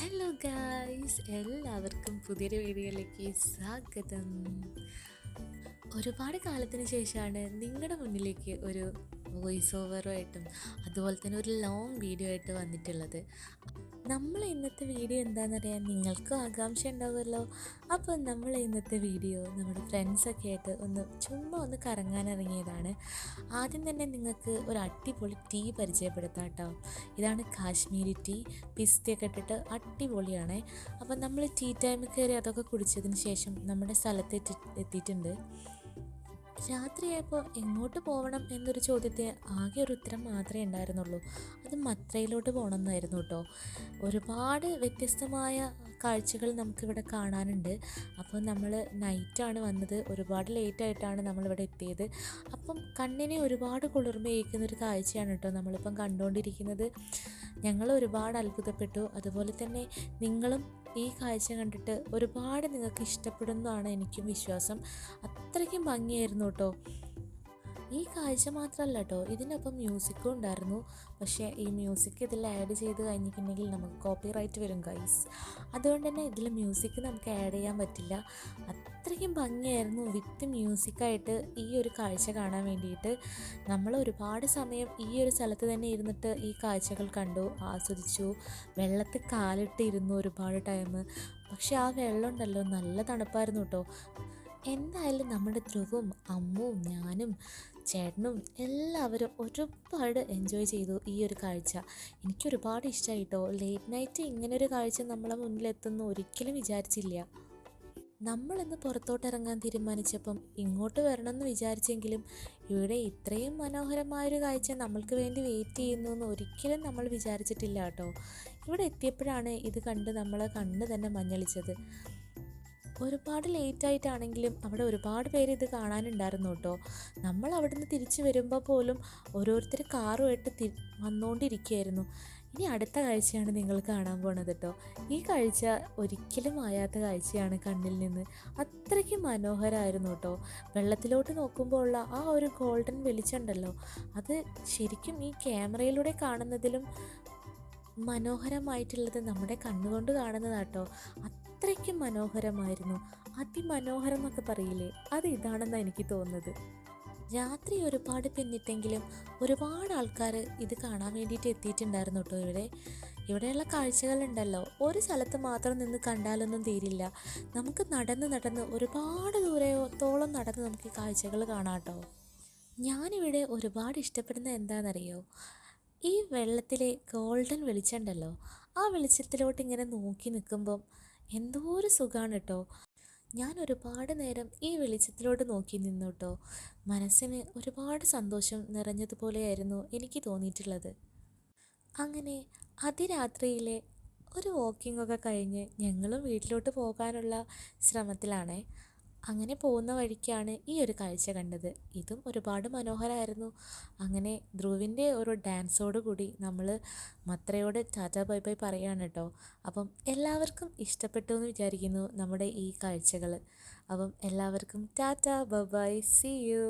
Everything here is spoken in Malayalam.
ഹലോ ഗായ്സ് എല്ലാവർക്കും പുതിയൊരു വീഡിയോയിലേക്ക് സ്വാഗതം. ഒരുപാട് കാലത്തിന് ശേഷമാണ് നിങ്ങളുടെ മുന്നിലേക്ക് ഒരു വോയിസ് ഓവറുമായിട്ടും അതുപോലെ തന്നെ ഒരു ലോങ് വീഡിയോ ആയിട്ട് വന്നിട്ടുള്ളത്. നമ്മൾ ഇന്നത്തെ വീഡിയോ എന്താണെന്നറിയാൻ നിങ്ങൾക്കും ആകാംക്ഷ ഉണ്ടാവുമല്ലോ. അപ്പോൾ നമ്മൾ ഇന്നത്തെ വീഡിയോ നമ്മുടെ ഫ്രണ്ട്സൊക്കെ ആയിട്ട് ഒന്ന് ചുമ്മാ ഒന്ന് കറങ്ങാൻ ഇറങ്ങിയതാണ്. ആദ്യം തന്നെ നിങ്ങൾക്ക് ഒരു അടിപൊളി ടീ പരിചയപ്പെടുത്താം കേട്ടോ. ഇതാണ് കാശ്മീരി ടീ പിസ്തയൊക്കെ ഇട്ടിട്ട് അടിപൊളിയാണ്. അപ്പം നമ്മൾ ടീ ടൈമിൽ കയറി അതൊക്കെ കുടിച്ചതിന് ശേഷം നമ്മുടെ സ്ഥലത്ത് എത്തി എത്തിയിട്ടുണ്ട്. രാത്രിയായപ്പോൾ എങ്ങോട്ട് പോകണം എന്നൊരു ചോദ്യത്തെ ആകെ ഒരു ഉത്തരം മാത്രമേ ഉണ്ടായിരുന്നുള്ളൂ. അത് മത്രയിലോട്ട് പോകണം എന്നായിരുന്നു കേട്ടോ. ഒരുപാട് വ്യത്യസ്തമായ കാഴ്ചകൾ നമുക്കിവിടെ കാണാനുണ്ട്. അപ്പോൾ നമ്മൾ നൈറ്റാണ് വന്നത്. ഒരുപാട് ലേറ്റായിട്ടാണ് നമ്മളിവിടെ എത്തിയത്. അപ്പം കണ്ണിനെ ഒരുപാട് കുളിർമയേക്കുന്ന ഒരു കാഴ്ചയാണ് കേട്ടോ നമ്മളിപ്പം കണ്ടുകൊണ്ടിരിക്കുന്നത് ഞങ്ങൾ ഒരുപാട് അത്ഭുതപ്പെട്ടു. അതുപോലെ തന്നെ നിങ്ങളും ഈ കാഴ്ച കണ്ടിട്ട് ഒരുപാട് നിങ്ങൾക്ക് ഇഷ്ടപ്പെടുന്നതാണ് എനിക്കും വിശ്വാസം. അത്രയ്ക്കും ഭംഗിയായിരുന്നു കേട്ടോ ഈ കാഴ്ച മാത്രമല്ല കേട്ടോ ഇതിനൊപ്പം മ്യൂസിക്കും ഉണ്ടായിരുന്നു. പക്ഷേ ഈ മ്യൂസിക് ഇതിൽ ആഡ് ചെയ്ത് കഴിഞ്ഞിട്ടുണ്ടെങ്കിൽ നമുക്ക് കോപ്പി റൈറ്റ് വരും ഗൈസ് അതുകൊണ്ട് തന്നെ ഇതിൽ മ്യൂസിക് നമുക്ക് ആഡ് ചെയ്യാൻ പറ്റില്ല. അത്രയ്ക്കും ഭംഗിയായിരുന്നു വിത്ത് മ്യൂസിക്കായിട്ട് ഈ ഒരു കാഴ്ച കാണാൻ വേണ്ടിയിട്ട്. നമ്മൾ ഒരുപാട് സമയം ഈ ഒരു സ്ഥലത്ത് തന്നെ ഇരുന്നിട്ട് ഈ കാഴ്ചകൾ കണ്ടു ആസ്വദിച്ചു. വെള്ളത്തിൽ കാലിട്ട് ഇരുന്നു ഒരുപാട് ടൈം പക്ഷേ ആ വെള്ളം ഉണ്ടല്ലോ നല്ല തണുപ്പായിരുന്നു കേട്ടോ എന്തായാലും നമ്മുടെ ധ്രുവും അമ്മുവും ഞാനും ചേട്ടനും എല്ലാവരും ഒരുപാട് എൻജോയ് ചെയ്തു ഈ ഒരു കാഴ്ച. എനിക്ക് ഒരുപാട് ഇഷ്ടമായി കേട്ടോ ലേറ്റ് നൈറ്റ് ഇങ്ങനെ ഒരു കാഴ്ച നമ്മളെ മുന്നിലെത്തുന്നു ഒരിക്കലും വിചാരിച്ചില്ല. നമ്മളിന്ന് പുറത്തോട്ടിറങ്ങാൻ തീരുമാനിച്ചപ്പം ഇങ്ങോട്ട് വരണമെന്ന് വിചാരിച്ചെങ്കിലും ഇവിടെ ഇത്രയും മനോഹരമായൊരു കാഴ്ച നമ്മൾക്ക് വേണ്ടി വെയിറ്റ് ചെയ്യുന്നു എന്ന് ഒരിക്കലും നമ്മൾ വിചാരിച്ചിട്ടില്ല കേട്ടോ. ഇവിടെ എത്തിയപ്പോഴാണ് ഇത് കണ്ട് നമ്മളെ കണ്ണ് തന്നെ മഞ്ഞളിച്ചത്. ഒരുപാട് ലേറ്റ് ആയിട്ടാണെങ്കിലും അവിടെ ഒരുപാട് പേര് ഇത് കാണാനുണ്ടായിരുന്നു കേട്ടോ. നമ്മൾ അവിടുന്ന് തിരിച്ചു വരുമ്പോൾ പോലും ഓരോരുത്തർ കാറുമായിട്ട് തി വന്നുകൊണ്ടിരിക്കുകയായിരുന്നു ഇനി അടുത്ത കാഴ്ചയാണ് നിങ്ങൾ കാണാൻ പോണത് കേട്ടോ. ഈ കാഴ്ച ഒരിക്കലും മായാത്ത കാഴ്ചയാണ് കണ്ണിൽ നിന്ന്. അത്രയ്ക്ക് മനോഹരമായിരുന്നു കേട്ടോ. വെള്ളത്തിലോട്ട് നോക്കുമ്പോൾ ഉള്ള ആ ഒരു ഗോൾഡൻ വെളിച്ചമുണ്ടല്ലോ. അത് ശരിക്കും ഈ ക്യാമറയിലൂടെ കാണുന്നതിലും മനോഹരമായിട്ടുള്ളത് നമ്മുടെ കണ്ണുകൊണ്ട് കാണുന്നതാട്ടോ അത്രയ്ക്കും മനോഹരമായിരുന്നു. അതിമനോഹരം എന്നൊക്കെ പറയില്ലേ? അത് ഇതാണെന്നാണ് എനിക്ക് തോന്നുന്നത്. രാത്രി ഒരുപാട് പിന്നിട്ടെങ്കിലും ഒരുപാട് ആൾക്കാർ ഇത് കാണാൻ വേണ്ടിയിട്ട് എത്തിയിട്ടുണ്ടായിരുന്നു കേട്ടോ ഇവിടെ. ഇവിടെയുള്ള കാഴ്ചകളുണ്ടല്ലോ. ഒരു സ്ഥലത്ത് മാത്രം നിന്ന് കണ്ടാലൊന്നും തീരില്ല. നമുക്ക് നടന്ന് നടന്ന് ഒരുപാട് ദൂരത്തോളം നടന്ന് നമുക്ക് ഈ കാഴ്ചകൾ കാണാം കേട്ടോ. ഞാനിവിടെ ഒരുപാട് ഇഷ്ടപ്പെടുന്ന എന്താണെന്നറിയോ? ഈ വെള്ളത്തിലെ ഗോൾഡൻ വെളിച്ചമുണ്ടല്ലോ ആ വെളിച്ചത്തിലോട്ട് ഇങ്ങനെ നോക്കി നിൽക്കുമ്പം എന്തോ ഒരു സുഖമാണ് കേട്ടോ ഞാൻ ഒരുപാട് നേരം ഈ വെളിച്ചത്തിലോട്ട് നോക്കി നിന്നു കേട്ടോ മനസ്സിന് ഒരുപാട് സന്തോഷം നിറഞ്ഞതുപോലെയായിരുന്നു എനിക്ക് തോന്നിയിട്ടുള്ളത്. അങ്ങനെ അതിരാത്രിയിലെ ഒരു വാക്കിംഗ് ഒക്കെ കഴിഞ്ഞ് ഞങ്ങളും വീട്ടിലോട്ട് പോകാനുള്ള ശ്രമത്തിലാണേ. അങ്ങനെ പോകുന്ന വഴിക്കാണ് ഈ ഒരു കാഴ്ച കണ്ടത്. ഇതും ഒരുപാട് മനോഹരമായിരുന്നു അങ്ങനെ ധ്രുവിന്റെ ഒരു ഡാൻസോട് കൂടി നമ്മൾ മത്രയോട് ടാറ്റാ ബൈ ബൈ പറയുകയാണ് കേട്ടോ. അപ്പം എല്ലാവർക്കും ഇഷ്ടപ്പെട്ടു എന്ന് വിചാരിക്കുന്നു നമ്മുടെ ഈ കാഴ്ചകൾ അപ്പം എല്ലാവർക്കും tata bye bye see you.